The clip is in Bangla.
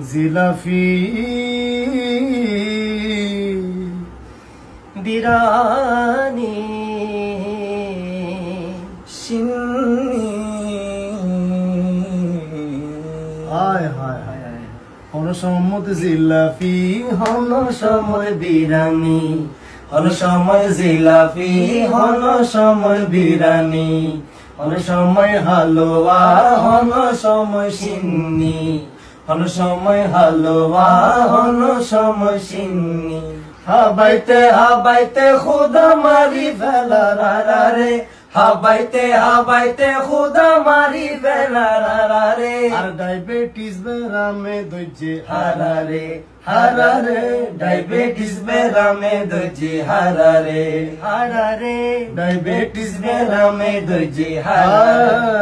জিলাফি। বিরানি। হায় হায় হায় অনসম্মত জিলাফি হন সময় বিরানি। হন সময় জিলাফি হন সময় বিরানি। হন সময় হালুয়া হন সময় সিন্নি। হন সময় হালুয়া হন সময় সিন্নি। হাবাইতে হাবাইতে খুদা মারি ফেলা রা রে হাবাইতে হাবাইতে খুদা মারি ফেলা রা রে আর ডায়াবেটিস বেরামে দইছে হারারে। হারারে ডায়াবেটিস বেরামে দজি হারারে। হারারে। ডায়াবেটিস বেরামে দজি হারারে হারারে।